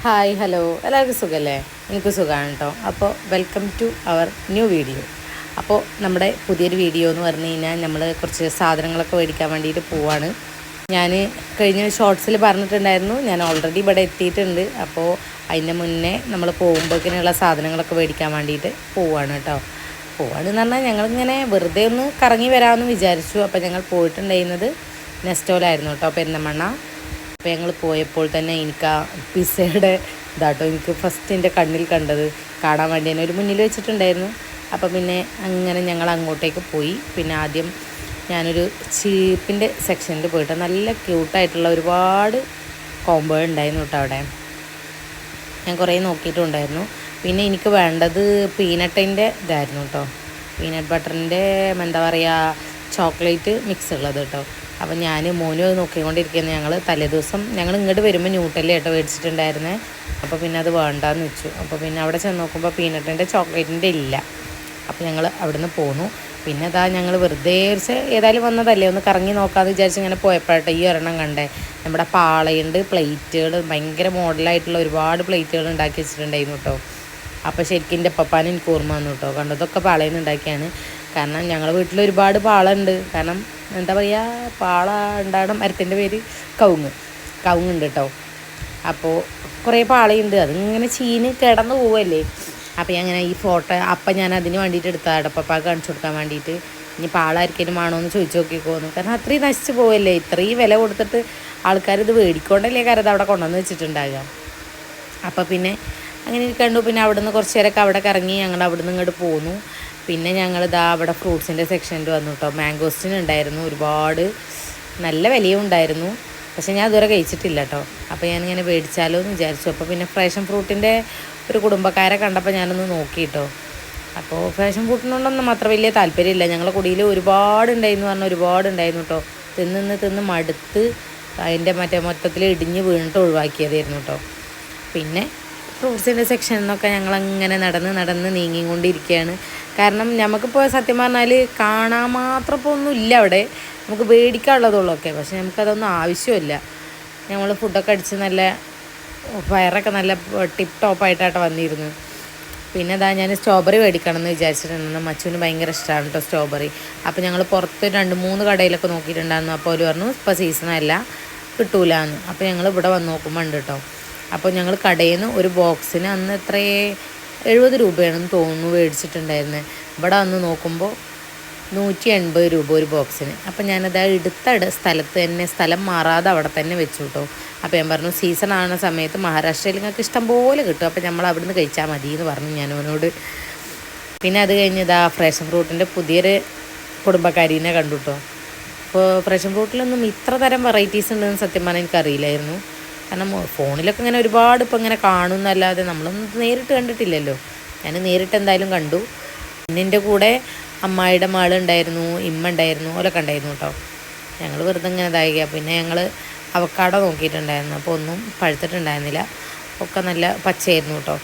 Hi hello. എല്ലാവർക്കും സുഖമല്ലേ എനിക്ക് സുഖമാണ് കേട്ടോ. അപ്പോൾ welcome to our new video അപ്പോൾ നമ്മുടെ പുതിയൊരു വീഡിയോ എന്ന് പറഞ്ഞു കഴിഞ്ഞാൽ നമ്മൾ കുറച്ച് സാധനങ്ങളൊക്കെ മേടിക്കാൻ വേണ്ടിയിട്ട് പോവാണ്. ഞാൻ കഴിഞ്ഞ ഷോർട്സിൽ പറഞ്ഞിട്ടുണ്ടായിരുന്നു. ഞാൻ ഓൾറെഡി ഇവിടെ എത്തിയിട്ടുണ്ട്. അപ്പോൾ അതിന്റെ മുന്നേ നമ്മൾ പോകുമ്പോഴേക്കിനുള്ള സാധനങ്ങളൊക്കെ മേടിക്കാൻ വേണ്ടിയിട്ട് പോവാണ് കേട്ടോ. പോവാണ് എന്ന് പറഞ്ഞാൽ ഞങ്ങളിങ്ങനെ വെറുതെ ഒന്ന് കറങ്ങി വരാമെന്ന് വിചാരിച്ചു. അപ്പോൾ ഞങ്ങൾ പോയിട്ടുണ്ടായിരുന്നത് നെസ്റ്റോലായിരുന്നു കേട്ടോ പെരുന്നമണ്ണ അപ്പോൾ ഞങ്ങൾ പോയപ്പോൾ തന്നെ എനിക്ക് ആ പിസയുടെ ഇതാട്ടോ എനിക്ക് ഫസ്റ്റ് എന്റെ കണ്ണിൽ കണ്ടത് കാണാൻ വേണ്ടി തന്നെ ഒരു മുന്നിൽ വെച്ചിട്ടുണ്ടായിരുന്നു. അപ്പോൾ പിന്നെ അങ്ങനെ ഞങ്ങൾ അങ്ങോട്ടേക്ക് പോയി. പിന്നെ ആദ്യം ഞാനൊരു ചീപ്പിന്റെ സെക്ഷനിൽ പോയിട്ട് നല്ല ക്യൂട്ടായിട്ടുള്ള ഒരുപാട് കോംബോ ഉണ്ടായിരുന്നു കേട്ടോ അവിടെ. ഞാൻ കുറേ നോക്കിയിട്ടുണ്ടായിരുന്നു. പിന്നെ എനിക്ക് വേണ്ടത് പീനട്ടിന്റെ ഇതായിരുന്നു കേട്ടോ പീനട്ട് ബട്ടറിന്റെ എന്താ പറയുക ചോക്ലേറ്റ് മിക്സ് ഉള്ളത് കേട്ടോ അപ്പോൾ ഞാൻ മോനും അത് നോക്കിക്കൊണ്ടിരിക്കുന്ന. ഞങ്ങൾ തലേദിവസം ഞങ്ങൾ ഇങ്ങോട്ട് വരുമ്പോൾ ന്യൂട്ടല്ലേ കേട്ടോ മേടിച്ചിട്ടുണ്ടായിരുന്നേ. അപ്പോൾ പിന്നെ അത് വേണ്ടാന്ന് വെച്ചു. അപ്പോൾ പിന്നെ അവിടെ ചെന്ന് നോക്കുമ്പോൾ പീനട്ടിന്റെ ചോക്ലേറ്റിന്റെ ഇല്ല. അപ്പോൾ ഞങ്ങൾ അവിടുന്ന് പോന്നു. പിന്നെ അതാ ഞങ്ങൾ വെറുതെ ഏതായാലും വന്നതല്ലേ? ഒന്ന് കറങ്ങി നോക്കാമെന്ന് വിചാരിച്ച് ഇങ്ങനെ പോയപ്പോഴട്ടെ ഈ ഒരെണ്ണം കണ്ടേ. നമ്മുടെ പാളയുണ്ട് പ്ലേറ്റുകൾ ഭയങ്കര മോഡലായിട്ടുള്ള ഒരുപാട് പ്ലേറ്റുകൾ ഉണ്ടാക്കി വെച്ചിട്ടുണ്ടായിരുന്നു കേട്ടോ അപ്പോൾ ശരിക്കും എന്റെ പപ്പാനും എനിക്ക് ഓർമ്മ വന്നു കേട്ടോ കണ്ടതൊക്കെ പാളയിൽ നിന്ന് ഉണ്ടാക്കിയാണ്. കാരണം ഞങ്ങളുടെ വീട്ടിൽ ഒരുപാട് പാളുണ്ട്. കാരണം എന്താ പറയുക പാള ഉണ്ടാകണം മരത്തിന്റെ പേര് കവുങ്ങ്. കവുങ്ങുണ്ട് കേട്ടോ അപ്പോൾ കുറേ പാളയുണ്ട്. അതിങ്ങനെ ചീന് കിടന്നു പോവല്ലേ. അപ്പോൾ അങ്ങനെ ഈ ഫോട്ടോ അപ്പം ഞാൻ അതിന് വേണ്ടിയിട്ട് എടുത്തതാണ്. പപ്പാക്ക് കാണിച്ചു കൊടുക്കാൻ വേണ്ടിയിട്ട്. ഇനി പാളായിരിക്കും ആണോ എന്ന് ചോദിച്ചു നോക്കിക്കോന്നു. കാരണം അത്രയും നശിച്ചു പോവല്ലേ. ഇത്രയും വില കൊടുത്തിട്ട് ആൾക്കാർ ഇത് മേടിക്കൊണ്ടല്ലേ കാര്യം അവിടെ കൊണ്ടുവന്ന് വെച്ചിട്ടുണ്ടാകുക അപ്പോൾ പിന്നെ അങ്ങനെ കണ്ടു പിന്നെ അവിടുന്ന് കുറച്ച് നേരമൊക്കെ അവിടെ കറങ്ങി ഞങ്ങൾ അവിടുന്ന് ഇങ്ങോട്ട് പോന്നു. പിന്നെ ഞങ്ങൾ ഇതാ അവിടെ ഫ്രൂട്ട്സിന്റെ സെക്ഷനിൽ വന്നു കേട്ടോ മാംഗോസ്റ്റിൻ ഉണ്ടായിരുന്നു. ഒരുപാട് നല്ല വിലയും ഉണ്ടായിരുന്നു. പക്ഷേ ഞാൻ ഇതുവരെ കഴിച്ചിട്ടില്ല കേട്ടോ അപ്പോൾ ഞാനിങ്ങനെ മേടിച്ചാലോ എന്ന് വിചാരിച്ചു. അപ്പോൾ പിന്നെ ഫ്രഷൻ ഫ്രൂട്ടിന്റെ ഒരു കുടുംബക്കാരെ കണ്ടപ്പോൾ ഞാനൊന്ന് നോക്കി കേട്ടോ അപ്പോൾ ഫ്രഷൻ ഫ്രൂട്ടിനോടൊന്നും അത്ര വലിയ താല്പര്യമില്ല. ഞങ്ങളുടെ കുടിയിൽ ഒരുപാട് ഉണ്ടായിരുന്നു പറഞ്ഞാൽ ഒരുപാട് ഉണ്ടായിരുന്നു കേട്ടോ. തിന്ന് തിന്ന് മടുത്ത് അതിന്റെ മറ്റേ മൊത്തത്തിൽ ഇടിഞ്ഞ് വീണിട്ട് ഒഴിവാക്കിയതായിരുന്നു കേട്ടോ. പിന്നെ ഫ്രൂട്ട്സിന്റെ സെക്ഷനിൽ നിന്നൊക്കെ ഞങ്ങളങ്ങനെ നടന്ന് നടന്ന് നീങ്ങിക്കൊണ്ടിരിക്കുകയാണ്. കാരണം നമുക്കിപ്പോൾ സത്യം പറഞ്ഞാൽ കാണാൻ മാത്രം ഇപ്പോൾ ഒന്നും ഇല്ല അവിടെ. നമുക്ക് മേടിക്കാനുള്ളതുള്ളൊക്കെ പക്ഷെ നമുക്കതൊന്നും ആവശ്യമില്ല. ഞങ്ങൾ ഫുഡൊക്കെ അടിച്ച് നല്ല വയറൊക്കെ നല്ല ടിപ്പ് ടോപ്പായിട്ടാട്ടോ വന്നിരുന്നു. പിന്നെ അതാ ഞാൻ സ്ട്രോബെറി മേടിക്കണം എന്ന് വിചാരിച്ചിട്ടുണ്ടെന്ന് മച്ചുവിന് ഭയങ്കര ഇഷ്ടമാണ് കേട്ടോ സ്ട്രോബെറി അപ്പോൾ ഞങ്ങൾ പുറത്ത് രണ്ട് മൂന്ന് കടയിലൊക്കെ നോക്കിയിട്ടുണ്ടായിരുന്നു. അപ്പോൾ അവർ പറഞ്ഞു ഇപ്പോൾ സീസണല്ല കിട്ടൂലെന്ന്. അപ്പോൾ ഞങ്ങൾ ഇവിടെ വന്ന് നോക്കുമ്പോൾ ഉണ്ട് കേട്ടോ അപ്പോൾ ഞങ്ങൾ കടയിൽ നിന്ന് ഒരു ബോക്സിന് അന്ന് എത്രയേ എഴുപത് രൂപയാണെന്ന് തോന്നുന്നു മേടിച്ചിട്ടുണ്ടായിരുന്നത് ഇവിടെ വന്ന് നോക്കുമ്പോൾ നൂറ്റി എൺപത് രൂപ ഒരു ബോക്സിന്. അപ്പം ഞാനത് ആ എടുത്ത സ്ഥലത്ത് തന്നെ സ്ഥലം മാറാതെ അവിടെ തന്നെ വെച്ചു കേട്ടോ അപ്പോൾ ഞാൻ പറഞ്ഞു സീസൺ ആകുന്ന സമയത്ത് മഹാരാഷ്ട്രയിൽ നിങ്ങൾക്ക് ഇഷ്ടം പോലെ കിട്ടും. അപ്പോൾ നമ്മൾ അവിടുന്ന് കഴിച്ചാൽ മതി എന്ന് പറഞ്ഞു ഞാൻ അവനോട് പിന്നെ അത് കഴിഞ്ഞ് ഇതാ ഫ്രഷൻ ഫ്രൂട്ടിന്റെ പുതിയൊരു കുടുംബക്കാരീനെ കണ്ടു കേട്ടോ അപ്പോൾ ഫ്രഷൻ ഫ്രൂട്ടിലൊന്നും ഇത്ര തരം വെറൈറ്റീസ് ഉണ്ടെന്ന് സത്യം പറഞ്ഞാൽ എനിക്കറിയില്ലായിരുന്നു. കാരണം ഫോണിലൊക്കെ ഇങ്ങനെ ഒരുപാട് ഇപ്പം ഇങ്ങനെ കാണുന്നല്ലാതെ നമ്മളൊന്നും നേരിട്ട് കണ്ടിട്ടില്ലല്ലോ. ഞാൻ നേരിട്ട് എന്തായാലും കണ്ടു. പിന്നെ കൂടെ അമ്മായിയുടെ മാളുണ്ടായിരുന്നു ഇമ്മ ഉണ്ടായിരുന്നു ഓലൊക്കെ ഉണ്ടായിരുന്നു കേട്ടോ ഞങ്ങൾ വെറുതെ ഇങ്ങനെ ഇതായിക്കുക പിന്നെ ഞങ്ങൾ അവക്കാട നോക്കിയിട്ടുണ്ടായിരുന്നു. അപ്പോൾ ഒന്നും പഴുത്തിട്ടുണ്ടായിരുന്നില്ല. ഒക്കെ നല്ല പച്ചയായിരുന്നു കേട്ടോ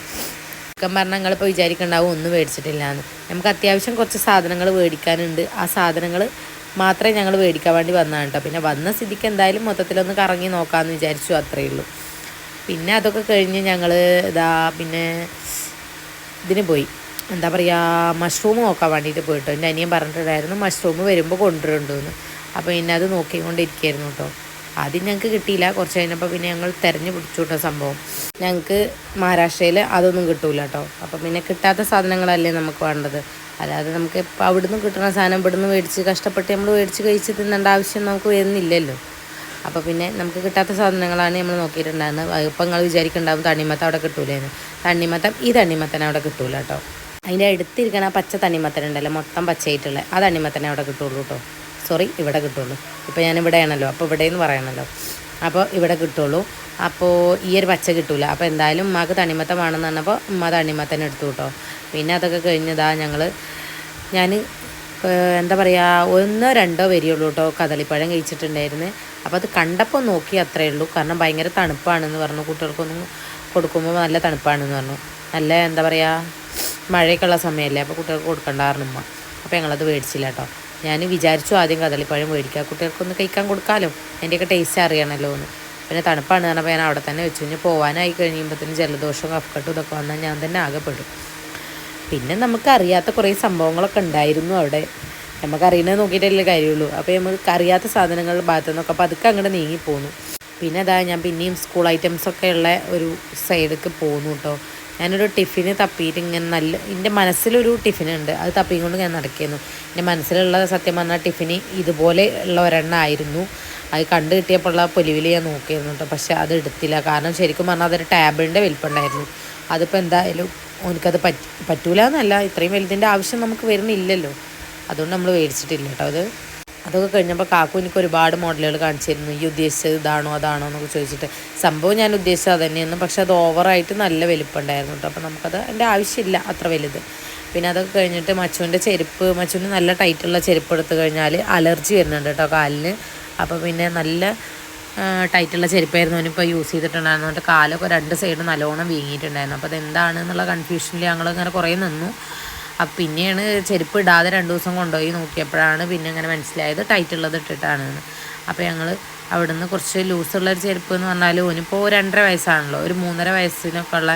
ചിക്കൻ പറഞ്ഞാൽ നിങ്ങളിപ്പോൾ വിചാരിക്കണ്ടാവും ഒന്നും മേടിച്ചിട്ടില്ല എന്ന് നമുക്ക് അത്യാവശ്യം കുറച്ച് സാധനങ്ങൾ മേടിക്കാനുണ്ട്. ആ സാധനങ്ങൾ മാത്രമേ ഞങ്ങൾ മേടിക്കാൻ വേണ്ടി വന്നതാണ് കേട്ടോ. പിന്നെ വന്ന സ്ഥിതിക്ക് എന്തായാലും മൊത്തത്തിലൊന്ന് കറങ്ങി നോക്കാമെന്ന് വിചാരിച്ചു അത്രയേ ഉള്ളൂ. പിന്നെ അതൊക്കെ കഴിഞ്ഞ് ഞങ്ങൾ ഇതാ പിന്നെ ഇതിന് പോയി. എന്താ പറയുക മഷ്റൂം നോക്കാൻ വേണ്ടിയിട്ട് പോയിട്ടോ. എന്റെ അനിയൻ പറഞ്ഞിട്ടുണ്ടായിരുന്നു മഷ്റൂം വരുമ്പോൾ കൊണ്ടുവരുന്നുണ്ടെന്ന് അപ്പോൾ പിന്നെ അത് നോക്കിക്കൊണ്ടിരിക്കുകയായിരുന്നു കേട്ടോ. ആദ്യം ഞങ്ങൾക്ക് കിട്ടിയില്ല. കുറച്ച് കഴിഞ്ഞപ്പോൾ പിന്നെ ഞങ്ങൾ തിരഞ്ഞു പിടിച്ചു കേട്ടോ സംഭവം. ഞങ്ങൾക്ക് മഹാരാഷ്ട്രയിൽ അതൊന്നും കിട്ടൂല കേട്ടോ. അപ്പോൾ പിന്നെ കിട്ടാത്ത സാധനങ്ങളല്ലേ നമുക്ക് വേണ്ടത്? അല്ലാതെ നമുക്ക് ഇപ്പം അവിടുന്ന് കിട്ടുന്ന സാധനം ഇവിടുന്ന് മേടിച്ച് കഷ്ടപ്പെട്ട് നമ്മൾ മേടിച്ച് കഴിച്ച് തിന്നേണ്ട ആവശ്യം നമുക്ക് വരുന്നില്ലല്ലോ. അപ്പോൾ പിന്നെ നമുക്ക് കിട്ടാത്ത സാധനങ്ങളാണ് നമ്മൾ നോക്കിയിട്ടുണ്ടായിരുന്നത്. ഇപ്പം നിങ്ങൾ വിചാരിക്കുന്നുണ്ടാവും തണ്ണിമത്തം അവിടെ കിട്ടൂലേന്ന്. തണ്ണിമത്തം ഈ തണ്ണിമത്തനെ അവിടെ കിട്ടൂല കേട്ടോ. അതിന്റെ അടുത്തിരിക്കണ പച്ച തണ്ണിമത്തൻ ഉണ്ടല്ലോ മൊത്തം പച്ചയായിട്ടുള്ള ആ തണ്ണിമത്തനെ അവിടെ കിട്ടുള്ളൂ കേട്ടോ. സോറി ഇവിടെ കിട്ടുള്ളൂ. ഇപ്പോൾ ഞാൻ ഇവിടെയാണല്ലോ അപ്പോൾ ഇവിടെ എന്ന് പറയണല്ലോ. അപ്പോൾ ഇവിടെ കിട്ടുള്ളൂ. അപ്പോൾ ഈ ഒരു പച്ച കിട്ടൂല. അപ്പോൾ എന്തായാലും ഉമ്മാക്ക് തണ്ണിമത്തം വേണമെന്ന് പറഞ്ഞപ്പോൾ ഉമ്മ തണ്ണിമത്തൻ എടുത്തു കേട്ടോ. പിന്നെ അതൊക്കെ കഴിഞ്ഞതാ ഞങ്ങൾ ഞാൻ എന്താ പറയുക ഒന്നോ രണ്ടോ വരികയുള്ളൂ കേട്ടോ കദളിപ്പഴം കഴിച്ചിട്ടുണ്ടായിരുന്നു. അപ്പോൾ അത് കണ്ടപ്പോൾ നോക്കി അത്രയേ ഉള്ളൂ. കാരണം ഭയങ്കര തണുപ്പാണെന്ന് പറഞ്ഞു. കുട്ടികൾക്കൊന്നും കൊടുക്കുമ്പോൾ നല്ല തണുപ്പാണെന്ന് പറഞ്ഞു. നല്ല എന്താ പറയുക മഴയൊക്കെയുള്ള സമയമല്ലേ അപ്പോൾ കുട്ടികൾക്ക് കൊടുക്കണ്ടായിരുന്നു ഉമ്മ. അപ്പോൾ ഞങ്ങളത് മേടിച്ചില്ല കേട്ടോ. ഞാൻ വിചാരിച്ചു ആദ്യം കദളിപ്പഴം മേടിക്കുക കുട്ടികൾക്കൊന്ന് കഴിക്കാൻ കൊടുക്കാമല്ലോ അതിന്റെയൊക്കെ ടേസ്റ്റ് അറിയണമല്ലോ എന്ന്. പിന്നെ തണുപ്പാണ് പറഞ്ഞപ്പോൾ ഞാൻ അവിടെ തന്നെ വെച്ചു. കഴിഞ്ഞാൽ പോകാനായി കഴിയുമ്പോഴത്തേനും ജലദോഷവും കഫക്കെട്ടും ഇതൊക്കെ വന്നാൽ ഞാൻ തന്നെ ആകെപ്പെടും. പിന്നെ നമുക്കറിയാത്ത കുറേ സംഭവങ്ങളൊക്കെ ഉണ്ടായിരുന്നു അവിടെ. നമുക്കറിയുന്നത് നോക്കിയിട്ടല്ലേ കാര്യമുള്ളൂ. അപ്പോൾ നമുക്ക് അറിയാത്ത സാധനങ്ങളുടെ ഭാഗത്തു നിന്നൊക്കെ അപ്പോൾ അതൊക്കെ അങ്ങോട്ട് നീങ്ങിപ്പോന്നു. പിന്നെ അതാ ഞാൻ പിന്നെയും സ്കൂൾ ഐറ്റംസൊക്കെ ഉള്ള ഒരു സൈഡിലേക്ക് പോന്നു കേട്ടോ. ഞാനൊരു ടിഫിന് തപ്പിയിട്ട് ഇങ്ങനെ നല്ല എന്റെ മനസ്സിലൊരു ടിഫിനുണ്ട് അത് തപ്പിയും കൊണ്ട് ഞാൻ നടക്കുന്നു. എന്റെ മനസ്സിലുള്ള സത്യം പറഞ്ഞാൽ ടിഫിന് ഇതുപോലെ ഉള്ള ഒരെണ്ണം ആയിരുന്നു. അത് കണ്ടു കിട്ടിയപ്പോഴുള്ള പൊലിവിൽ ഞാൻ നോക്കിയിരുന്നു കേട്ടോ. പക്ഷേ അത് എടുത്തില്ല. കാരണം ശരിക്കും പറഞ്ഞാൽ അതൊരു ടാബിളിന്റെ വലിപ്പമുണ്ടായിരുന്നു അതിപ്പോൾ എന്തായാലും എനിക്കത് പറ്റ പറ്റൂല എന്നല്ല ഇത്രയും വലുതിന്റെ ആവശ്യം നമുക്ക് വരുന്നില്ലല്ലോ. അതുകൊണ്ട് നമ്മൾ മേടിച്ചിട്ടില്ല കേട്ടോ അത്. അതൊക്കെ കഴിഞ്ഞപ്പോൾ കാക്കു എനിക്ക് ഒരുപാട് മോഡലുകൾ കാണിച്ചിരുന്നു. ഈ ഉദ്ദേശിച്ചത് ഇതാണോ അതാണോ എന്നൊക്കെ ചോദിച്ചിട്ട്. സംഭവം ഞാൻ ഉദ്ദേശിച്ചത് അത് തന്നെയായിരുന്നു പക്ഷെ അത് ഓവറായിട്ട് നല്ല വലിപ്പമുണ്ടായിരുന്നു കേട്ടോ അപ്പോൾ നമുക്കത് എന്റെ ആവശ്യമില്ല അത്ര വലുത്. പിന്നെ അതൊക്കെ കഴിഞ്ഞിട്ട് മച്ചുവിന്റെ ചെരുപ്പ് മച്ചുവിന് നല്ല ടൈറ്റുള്ള ചെരുപ്പ് എടുത്തു കഴിഞ്ഞാൽ അലർജി വരുന്നുണ്ട് കേട്ടോ കാലിന്. അപ്പോൾ പിന്നെ നല്ല ടൈറ്റുള്ള ചെരുപ്പായിരുന്നു. അവനിപ്പോൾ യൂസ് ചെയ്തിട്ടുണ്ടായിരുന്നു. അവന്റെ കാലൊക്കെ രണ്ട് സൈഡ് നല്ലോണം വീങ്ങിയിട്ടുണ്ടായിരുന്നു. അപ്പോൾ അതെന്താണ് എന്നുള്ള കൺഫ്യൂഷനിൽ ഞങ്ങൾ ഇങ്ങനെ കുറേ നിന്നു. അപ്പം പിന്നെയാണ് ചെരുപ്പ് ഇടാതെ രണ്ട് ദിവസം കൊണ്ടുപോയി നോക്കിയപ്പോഴാണ് പിന്നെ ഇങ്ങനെ മനസ്സിലായത് ടൈറ്റുള്ളത് ഇട്ടിട്ടാണ് അപ്പോൾ ഞങ്ങൾ അവിടുന്ന് കുറച്ച് ലൂസുള്ള ഒരു ചെരുപ്പ് എന്ന് പറഞ്ഞാൽ ഓനിപ്പോൾ രണ്ടര വയസ്സാണല്ലോ. ഒരു മൂന്നര വയസ്സിനൊക്കെ ഉള്ള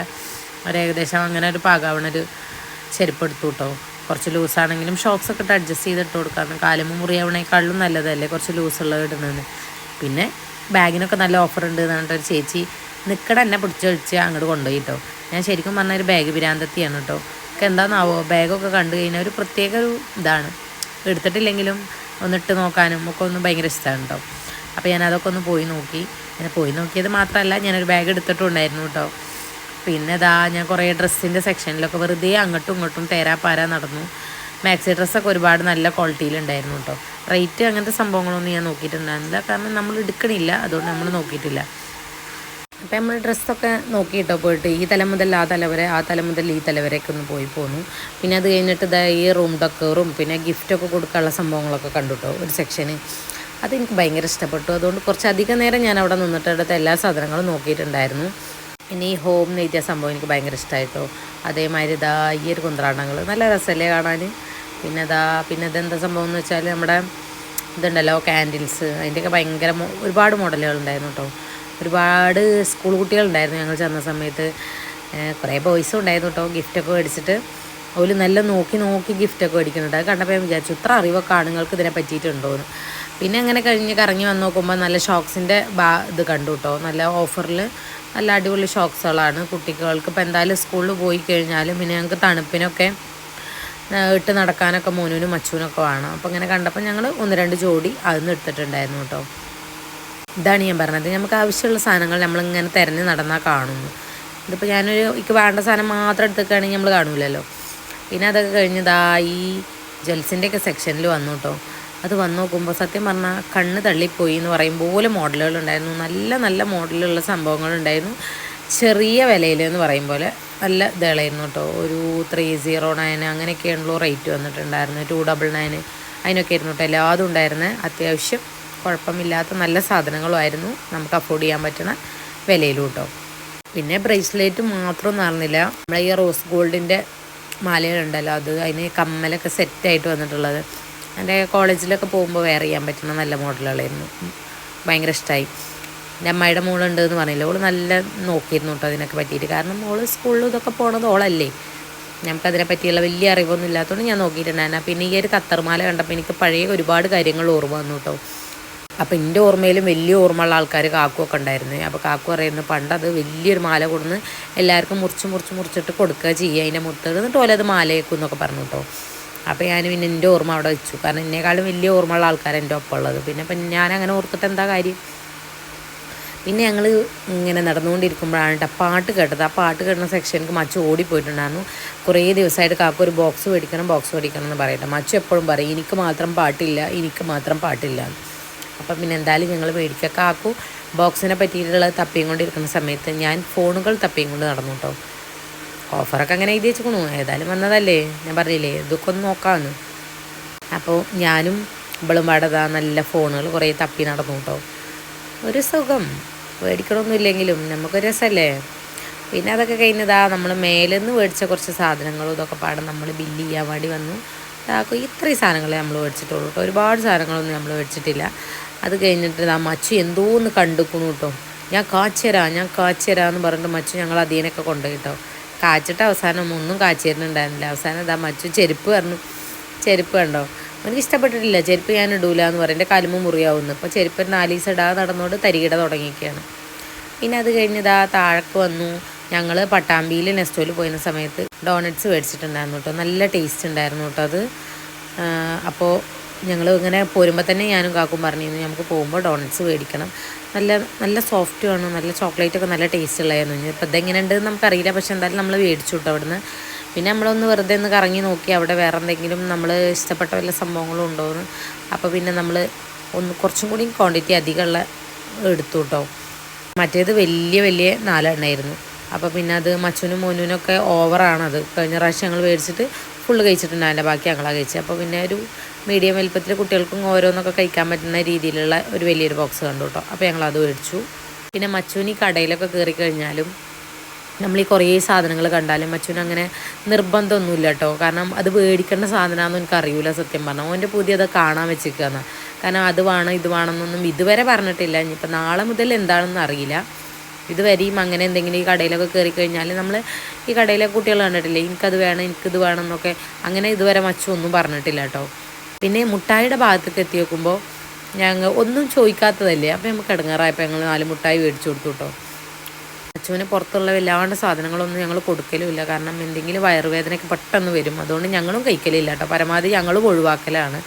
ഒരു ഏകദേശം അങ്ങനെ ഒരു പാകാവണൊരു ചെരുപ്പ് എടുത്തു കേട്ടോ കുറച്ച് ലൂസാണെങ്കിലും ഷോക്സ് ഒക്കെ ഇട്ട് അഡ്ജസ്റ്റ് ചെയ്ത് ഇട്ട് കൊടുക്കാം കാലും മുറിയാവണേക്കാളും നല്ലതല്ലേ കുറച്ച് ലൂസുള്ളത് ഇടുന്നതിന്. പിന്നെ ബാഗിനൊക്കെ നല്ല ഓഫർ ഉണ്ട് എന്ന് പറഞ്ഞിട്ട് ഒരു ചേച്ചി നിൽക്കട എന്നെ പിടിച്ച് കളിച്ച് അങ്ങോട്ട് കൊണ്ടുപോയി കേട്ടോ. ഞാൻ ശരിക്കും പറഞ്ഞ ഒരു ബാഗ് ഭ്രാന്തത്തിയാണ് കേട്ടോ. ഒക്കെ എന്താണെന്നാവോ ബാഗൊക്കെ കണ്ടു കഴിഞ്ഞാൽ ഒരു പ്രത്യേക ഒരു ഇതാണ്. എടുത്തിട്ടില്ലെങ്കിലും ഒന്നിട്ട് നോക്കാനും ഒക്കെ ഒന്ന് ഭയങ്കര ഇഷ്ടമാണ് കേട്ടോ. അപ്പോൾ ഞാൻ അതൊക്കെ ഒന്ന് പോയി നോക്കി. ഞാൻ പോയി നോക്കിയത് മാത്രമല്ല ഞാനൊരു ബാഗ് എടുത്തിട്ടുണ്ടായിരുന്നു കേട്ടോ. പിന്നെ ഇതാ ഞാൻ കുറേ ഡ്രസ്സിന്റെ സെക്ഷനിലൊക്കെ വെറുതെ അങ്ങോട്ടും ഇങ്ങോട്ടും തേരാപ്പാര നടന്നു. മാക്സി ഡ്രസ്സൊക്കെ ഒരുപാട് നല്ല ക്വാളിറ്റിയിലുണ്ടായിരുന്നു കേട്ടോ. റേറ്റ് അങ്ങനത്തെ സംഭവങ്ങളൊന്നും ഞാൻ നോക്കിയിട്ടുണ്ടായിരുന്നില്ല. കാരണം നമ്മൾ എടുക്കണില്ല. അതുകൊണ്ട് നമ്മൾ നോക്കിയിട്ടില്ല. അപ്പം നമ്മൾ ഡ്രസ്സൊക്കെ നോക്കിയിട്ടോ പോയിട്ട് ഈ തല മുതൽ ആ തല വരെ ആ തല മുതൽ ഈ തല വരെയൊക്കെ ഒന്ന് പോയി പോന്നു. പിന്നെ അത് കഴിഞ്ഞിട്ട് ഇതാ ഈ റൂം ഡെക്കറും പിന്നെ ഗിഫ്റ്റൊക്കെ കൊടുക്കാനുള്ള സംഭവങ്ങളൊക്കെ കണ്ടു കേട്ടോ ഒരു സെക്ഷന് അതെനിക്ക് ഭയങ്കര ഇഷ്ടപ്പെട്ടു. അതുകൊണ്ട് കുറച്ച് അധികം നേരം ഞാൻ അവിടെ നിന്നിട്ട് അടുത്ത എല്ലാ സാധനങ്ങളും നോക്കിയിട്ടുണ്ടായിരുന്നു. പിന്നെ ഈ ഹോം നെയ്ത്തിയ സംഭവം എനിക്ക് ഭയങ്കര ഇഷ്ടമായിട്ടോ അതേമാതിരി ഇതാ ഈ ഒരു കുന്ത്രാണ്ടങ്ങൾ നല്ല രസമല്ലേ കാണാൻ? പിന്നെ അതാ പിന്നെ ഇതെന്താ സംഭവം എന്ന് വെച്ചാൽ നമ്മുടെ ഇതുണ്ടല്ലോ ക്യാൻഡിൽസ് അതിന്റെയൊക്കെ ഭയങ്കര ഒരുപാട് മോഡലുകൾ ഉണ്ടായിരുന്നു കേട്ടോ ഒരുപാട് സ്കൂൾ കുട്ടികളുണ്ടായിരുന്നു ഞങ്ങൾ ചെന്ന സമയത്ത്. കുറേ ബോയ്സും ഉണ്ടായിരുന്നു കേട്ടോ ഗിഫ്റ്റൊക്കെ മേടിച്ചിട്ട്. അവർ നല്ല നോക്കി നോക്കി ഗിഫ്റ്റൊക്കെ മേടിക്കുന്നുണ്ട്. അത് കണ്ടപ്പോൾ ഞാൻ വിചാരിച്ചു ഇത്ര അറിവൊക്കെ ആണുങ്ങൾക്ക് ഇതിനെ പറ്റിയിട്ടുണ്ടോയെന്ന് പിന്നെ അങ്ങനെ കഴിഞ്ഞ് കറങ്ങി വന്ന് നോക്കുമ്പോൾ നല്ല ഷോക്സിന്റെ ബാ ഇത് കണ്ടു കേട്ടോ നല്ല ഓഫറിൽ നല്ല അടിപൊളി ഷോക്സുകളാണ് കുട്ടികൾക്ക്. ഇപ്പോൾ എന്തായാലും സ്കൂളിൽ പോയി കഴിഞ്ഞാലും പിന്നെ ഞങ്ങൾക്ക് തണുപ്പിനൊക്കെ ഇട്ട് നടക്കാനൊക്കെ മോനുവിനും മച്ചുവിനൊക്കെ വേണം. അപ്പോൾ ഇങ്ങനെ കണ്ടപ്പോൾ ഞങ്ങൾ ഒന്ന് രണ്ട് ജോഡി അതിന്ന് എടുത്തിട്ടുണ്ടായിരുന്നു കേട്ടോ. ഇതാണ് ഞാൻ പറഞ്ഞത്. നമുക്ക് ആവശ്യമുള്ള സാധനങ്ങൾ നമ്മളിങ്ങനെ തിരഞ്ഞ് നടന്നാൽ കാണുന്നു. ഇതിപ്പോൾ ഞാനൊരു എനിക്ക് വേണ്ട സാധനം മാത്രം എടുത്തേക്കാണെങ്കിൽ നമ്മൾ കാണൂലല്ലോ. പിന്നെ അതൊക്കെ കഴിഞ്ഞതാ ഈ ജെൽസിന്റെയൊക്കെ സെക്ഷനിൽ വന്നു കേട്ടോ. അത് വന്നു നോക്കുമ്പോൾ സത്യം പറഞ്ഞാൽ കണ്ണ് തള്ളിപ്പോയി എന്ന് പറയും പോലെ മോഡലുകൾ ഉണ്ടായിരുന്നു. നല്ല നല്ല മോഡലുള്ള സംഭവങ്ങളുണ്ടായിരുന്നു ചെറിയ വിലയിൽ എന്ന് പറയും പോലെ. നല്ല ഇതളായിരുന്നു കേട്ടോ. ഒരു ത്രീ സീറോ നയൻ അങ്ങനെയൊക്കെയാണല്ലോ റേറ്റ് വന്നിട്ടുണ്ടായിരുന്നു ടു ഡബിൾ നയൻ അതിനൊക്കെ ആയിരുന്നു കേട്ടോ എല്ലാതും ഉണ്ടായിരുന്നത് അത്യാവശ്യം കുഴപ്പമില്ലാത്ത നല്ല സാധനങ്ങളുമായിരുന്നു നമുക്ക് അഫോർഡ് ചെയ്യാൻ പറ്റുന്ന വിലയിലും കേട്ടോ. പിന്നെ ബ്രേസ്ലെറ്റ് മാത്രം നടന്നില്ല നമ്മളെ ഈ റോസ് ഗോൾഡിന്റെ മാലയുണ്ടല്ലോ അത് അതിന് കമ്മലൊക്കെ സെറ്റായിട്ട് വന്നിട്ടുള്ളത്. എന്റെ കോളേജിലൊക്കെ പോകുമ്പോൾ വെയർ ചെയ്യാൻ പറ്റുന്ന നല്ല മോഡലുകളായിരുന്നു ഭയങ്കര ഇഷ്ടമായി എന്റെ അമ്മയുടെ മോളുണ്ട് എന്ന് പറഞ്ഞില്ല. ഓൾ നല്ല നോക്കിയിരുന്നു കേട്ടോ അതിനൊക്കെ പറ്റിയിട്ട്. കാരണം മോൾ സ്കൂളിൽ ഇതൊക്കെ പോണത് ഓളല്ലേ. ഞങ്ങൾക്കതിനെ പറ്റിയുള്ള വലിയ അറിവൊന്നും ഇല്ലാത്തതുകൊണ്ട് ഞാൻ നോക്കിയിട്ടുണ്ടായിരുന്നു പിന്നെ ഈ ഒരു കത്തർമാല കണ്ടപ്പോൾ എനിക്ക് പഴയ ഒരുപാട് കാര്യങ്ങൾ ഓർമ്മ വന്നു കേട്ടോ അപ്പോൾ എന്റെ ഓർമ്മയിലും വലിയ ഓർമ്മയുള്ള ആൾക്കാർ കാക്കുമൊക്കെ ഉണ്ടായിരുന്നു. അപ്പോൾ കാക്കു പറയുന്നത് പണ്ട് അത് വലിയൊരു മാല കൊടുന്ന് എല്ലാവർക്കും മുറിച്ച് മുറിച്ച് മുറിച്ചിട്ട് കൊടുക്കുക ചെയ്യുക. അതിന്റെ മുത്ത് എന്നിട്ട് പോലെ അത് മാലയേക്കും എന്നൊക്കെ പറഞ്ഞു കേട്ടോ അപ്പോൾ ഞാൻ പിന്നെ എന്റെ ഓർമ്മ അവിടെ വെച്ചു. കാരണം എന്നെക്കാളും വലിയ ഓർമ്മയുള്ള ആൾക്കാർ എന്റെ ഒപ്പം ഉള്ളത്. പിന്നെ ഞാൻ അങ്ങനെ ഓർത്തിട്ട് എന്താ കാര്യം? പിന്നെ ഞങ്ങൾ ഇങ്ങനെ നടന്നുകൊണ്ടിരിക്കുമ്പോഴാണ് കേട്ടോ പാട്ട് കേട്ടത്. ആ പാട്ട് കേട്ടുന്ന സെക്ഷനിക്ക് മച്ചു ഓടിപ്പോയിട്ടുണ്ടായിരുന്നു. കുറേ ദിവസമായിട്ട് കാക്ക ഒരു ബോക്സ് മേടിക്കണം ബോക്സ് മേടിക്കണം എന്ന് പറയട്ടെ. മച്ചു എപ്പോഴും പറയും എനിക്ക് മാത്രം പാട്ടില്ല എനിക്ക് മാത്രം പാട്ടില്ല. അപ്പം പിന്നെ എന്തായാലും ഞങ്ങൾ മേടിക്കുക. കാക്കു ബോക്സിനെ പറ്റിയിട്ടുള്ള തപ്പിയും കൊണ്ടിരിക്കുന്ന സമയത്ത് ഞാൻ ഫോണുകൾ തപ്പിയും കൊണ്ട് നടന്നു കേട്ടോ ഓഫറൊക്കെ അങ്ങനെ എഴുതി വെച്ചിക്കണു. ഏതായാലും വന്നതല്ലേ? ഞാൻ പറഞ്ഞില്ലേ ഇതൊക്കെ ഒന്ന് നോക്കാമെന്ന് അപ്പോൾ ഞാനും ഇവളും പാടതാ നല്ല ഫോണുകൾ കുറേ തപ്പി നടന്നു കേട്ടോ ഒരു സുഖം. മേടിക്കണമൊന്നുമില്ലെങ്കിലും നമുക്ക് രസമല്ലേ? പിന്നെ അതൊക്കെ കഴിഞ്ഞതാ നമ്മൾ മേലെന്ന് മേടിച്ച കുറച്ച് സാധനങ്ങളും ഇതൊക്കെ പാടെ നമ്മൾ ബില്ല് ചെയ്യാൻ വേണ്ടി വന്നു. ഇതാക്കും ഇത്രയും സാധനങ്ങളെ നമ്മൾ മേടിച്ചിട്ടുള്ളൂ കേട്ടോ. ഒരുപാട് സാധനങ്ങളൊന്നും നമ്മൾ മേടിച്ചിട്ടില്ല. അത് കഴിഞ്ഞിട്ട് ആ മച്ചു എന്തോ ഒന്ന് കണ്ടുക്കണു കേട്ടോ. ഞാൻ കാച്ചരാ ഞാൻ കാച്ചരാ എന്ന് പറഞ്ഞിട്ട് മച്ചു ഞങ്ങൾ അതിനൊക്കെ കൊണ്ടുപോയി കേട്ടോ. കാച്ചിട്ട് അവസാനം ഒന്നും കാച്ചിരുന്നുണ്ടായിരുന്നില്ല അവസാനം ഇതാ മച്ചു ചെരുപ്പ് പറഞ്ഞു. ചെരുപ്പ് കണ്ടോ? എനിക്ക് ഇഷ്ടപ്പെട്ടിട്ടില്ല ചെരുപ്പ് ഞാൻ ഇടൂല എന്ന് പറയും. എന്റെ കലുമ്പ് മുറിയാവുന്നു. അപ്പോൾ ചെരുപ്പ് നാല് ദിവസം ഇടാതെ നടന്നുകൊണ്ട് തരികിട തുടങ്ങിയൊക്കെയാണ് പിന്നെ അത് കഴിഞ്ഞ് ഇതാ താഴക്ക് വന്നു. ഞങ്ങൾ പട്ടാമ്പിയിൽ നെസ്റ്റോയിൽ പോയിരുന്ന സമയത്ത് ഡോണറ്റ്സ് മേടിച്ചിട്ടുണ്ടായിരുന്നു കേട്ടോ. നല്ല ടേസ്റ്റ് ഉണ്ടായിരുന്നു കേട്ടോ അത്. അപ്പോൾ ഞങ്ങൾ ഇങ്ങനെ പോരുമ്പോൾ തന്നെ ഞാനും കാക്കും പറഞ്ഞിരുന്നു നമുക്ക് പോകുമ്പോൾ ഡോണറ്റ്സ് മേടിക്കണം. നല്ല നല്ല സോഫ്റ്റ് വേണം. നല്ല ചോക്ലേറ്റ് ഒക്കെ നല്ല ടേസ്റ്റ് ഉള്ളതായിരുന്നു. ഇപ്പോൾ ഇതെങ്ങനെ ഉണ്ടെന്ന് നമുക്കറിയില്ല. പക്ഷെ എന്തായാലും നമ്മൾ മേടിച്ചു കേട്ടോ അവിടുന്ന്. പിന്നെ നമ്മളൊന്ന് വെറുതെ ഒന്ന് കറങ്ങി നോക്കി അവിടെ വേറെ എന്തെങ്കിലും നമ്മൾ ഇഷ്ടപ്പെട്ട വല്ല സംഭവങ്ങളും ഉണ്ടോ എന്ന് അപ്പോൾ പിന്നെ നമ്മൾ ഒന്ന് കുറച്ചും കൂടി ക്വാണ്ടിറ്റി അധികമുള്ള എടുത്തു കേട്ടോ മറ്റേത് വലിയ വലിയ നാലെണ്ണമായിരുന്നു അപ്പോൾ പിന്നെ അത് മച്ചുനും മോനുവിനൊക്കെ ഓവറാണത് കഴിഞ്ഞ പ്രാവശ്യം ഞങ്ങൾ മേടിച്ചിട്ട് ഫുള്ള് കഴിച്ചിട്ടുണ്ട് അതിന്റെ ബാക്കി ഞങ്ങളാണ് കഴിച്ചത്. അപ്പോൾ പിന്നെ ഒരു മീഡിയം വലിപ്പത്തിൽ കുട്ടികൾക്കും ഓരോന്നൊക്കെ കഴിക്കാൻ പറ്റുന്ന രീതിയിലുള്ള ഒരു വലിയൊരു ബോക്സ് കണ്ടു കേട്ടോ അപ്പോൾ ഞങ്ങളത് മേടിച്ചു. പിന്നെ മച്ചുവിന് ഈ കടയിലൊക്കെ കയറി കഴിഞ്ഞാലും നമ്മൾ ഈ കുറേ സാധനങ്ങൾ കണ്ടാലും അച്ഛനും അങ്ങനെ നിർബന്ധമൊന്നുമില്ല കേട്ടോ. കാരണം അത് മേടിക്കേണ്ട സാധനമാണെന്ന് എനിക്ക് അറിയില്ല സത്യം പറഞ്ഞാൽ ഓന്റെ പുതിയത് കാണാൻ വെച്ചിരിക്കുകയെന്ന് കാരണം അത് വേണം ഇത് വേണമെന്നൊന്നും ഇതുവരെ പറഞ്ഞിട്ടില്ല. ഇനിയിപ്പോൾ നാളെ മുതൽ എന്താണെന്ന് അറിയില്ല. ഇതുവരെയും അങ്ങനെ എന്തെങ്കിലും ഈ കടയിലൊക്കെ കയറി കഴിഞ്ഞാൽ നമ്മൾ ഈ കടയിലെ കുട്ടികൾ കണ്ടിട്ടില്ലേ എനിക്കത് വേണം എനിക്കിത് വേണം എന്നൊക്കെ അങ്ങനെ ഇതുവരെ ഒന്നും പറഞ്ഞിട്ടില്ല കേട്ടോ. പിന്നെ മുട്ടായിയുടെ ഭാഗത്തേക്ക് എത്തി നോക്കുമ്പോൾ ഞങ്ങൾ ഒന്നും ചോദിക്കാത്തതല്ലേ? അപ്പോൾ നമുക്ക് ഇടങ്ങാറായപ്പോൾ ഞങ്ങൾ നാല് മുട്ടായി മേടിച്ചു കൊടുത്തു കേട്ടോ. അച്ചുവിന് പുറത്തുള്ള വല്ലാണ്ട് സാധനങ്ങളൊന്നും ഞങ്ങൾ കൊടുക്കലുമില്ല. കാരണം എന്തെങ്കിലും വയറുവേദനയ്ക്ക് പെട്ടെന്ന് വരും. അതുകൊണ്ട് ഞങ്ങളും കഴിക്കലില്ല കേട്ടോ. പരമാവധി ഞങ്ങളും ഒഴിവാക്കലാണ്.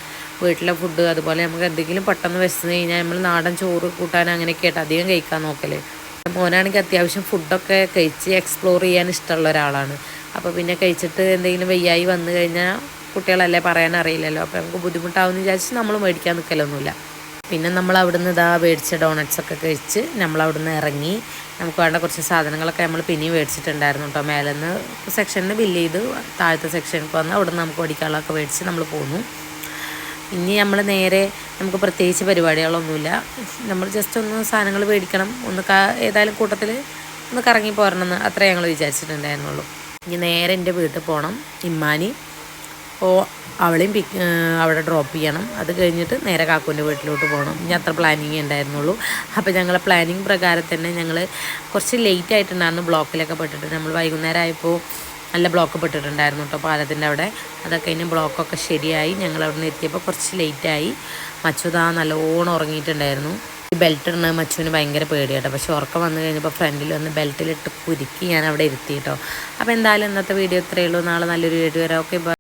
വീട്ടിലെ ഫുഡ് അതുപോലെ നമുക്ക് എന്തെങ്കിലും പെട്ടെന്ന് വിശന്ന് കഴിഞ്ഞാൽ നമ്മൾ നാടൻ ചോറ് കൂട്ടാൻ അങ്ങനെയൊക്കെ ആയിട്ട് അധികം കഴിക്കാൻ നോക്കൽ. മോനാണെങ്കിൽ അത്യാവശ്യം ഫുഡൊക്കെ കഴിച്ച് എക്സ്പ്ലോർ ചെയ്യാൻ ഇഷ്ടമുള്ള ഒരാളാണ്. അപ്പോൾ പിന്നെ കഴിച്ചിട്ട് എന്തെങ്കിലും വയ്യായി വന്നു കഴിഞ്ഞാൽ കുട്ടികളല്ലേ പറയാനറിയില്ലല്ലോ. അപ്പോൾ നമുക്ക് ബുദ്ധിമുട്ടാവുമെന്ന് വിചാരിച്ച് നമ്മൾ മേടിക്കാൻ നിൽക്കലൊന്നുമില്ല പിന്നെ നമ്മൾ അവിടുന്ന് ഇതാ മേടിച്ച ഡോണറ്റ്സ് ഒക്കെ കഴിച്ച് നമ്മൾ അവിടുന്ന് ഇറങ്ങി. നമുക്ക് വേണ്ട കുറച്ച് സാധനങ്ങളൊക്കെ നമ്മൾ പിന്നെയും മേടിച്ചിട്ടുണ്ടായിരുന്നു കേട്ടോ. മേലെ നിന്ന് സെക്ഷനിൽ ബില്ല് ചെയ്ത് താഴത്തെ സെക്ഷനിൽ വന്ന് അവിടുന്ന് നമുക്ക് ഓടിക്കാളൊക്കെ മേടിച്ച് നമ്മൾ പോന്നു. ഇനി നമ്മൾ നേരെ നമുക്ക് പ്രത്യേകിച്ച് പരിപാടികളൊന്നുമില്ല. നമ്മൾ ജസ്റ്റ് ഒന്ന് സാധനങ്ങൾ മേടിക്കണം. ഒന്ന് ഏതായാലും കൂട്ടത്തിൽ ഒന്ന് കറങ്ങി പോരണമെന്ന് അത്രേ ഞങ്ങൾ വിചാരിച്ചിട്ടുണ്ടായിരുന്നുള്ളൂ. ഇനി നേരെ എന്റെ വീട്ടിൽ പോകണം ഇമ്മാനി. അപ്പോൾ അവളെയും പിക്ക് അവിടെ ഡ്രോപ്പ് ചെയ്യണം. അത് കഴിഞ്ഞിട്ട് നേരെ കാക്കുവിന്റെ വീട്ടിലോട്ട് പോകണം. ഇനി അത്ര പ്ലാനിങ് ഉണ്ടായിരുന്നുള്ളൂ. അപ്പോൾ ഞങ്ങളെ പ്ലാനിങ് പ്രകാരം തന്നെ ഞങ്ങൾ കുറച്ച് ലേറ്റ് ആയിട്ടുണ്ടായിരുന്നു ബ്ലോക്കിലൊക്കെ പെട്ടിട്ട്. നമ്മൾ വൈകുന്നേരം ആയപ്പോൾ നല്ല ബ്ലോക്ക് പെട്ടിട്ടുണ്ടായിരുന്നു കേട്ടോ പാലത്തിന്റെ അവിടെ. അതൊക്കെ ഇനി ബ്ലോക്കൊക്കെ ശരിയായി ഞങ്ങൾ അവിടെ നിന്ന് എത്തിയപ്പോൾ കുറച്ച് ലേറ്റായി മച്ചുതാ നല്ലോണം ഉറങ്ങിയിട്ടുണ്ടായിരുന്നു. ഈ ബെൽറ്റ് ഇടുന്ന മച്ചുവിന് ഭയങ്കര പേടിയാട്ടോ പക്ഷെ ഉറക്കം വന്നു കഴിഞ്ഞപ്പോൾ ഫ്രണ്ടിൽ വന്ന് ബെൽറ്റിലിട്ട് കുരുക്കി ഞാൻ അവിടെ ഇരുത്തി കേട്ടോ. അപ്പോൾ എന്തായാലും ഇന്നത്തെ വീഡിയോ ഇത്രയേ ഉള്ളൂ. നാളെ നല്ലൊരു വീഡിയോ വരാം. ഓക്കെ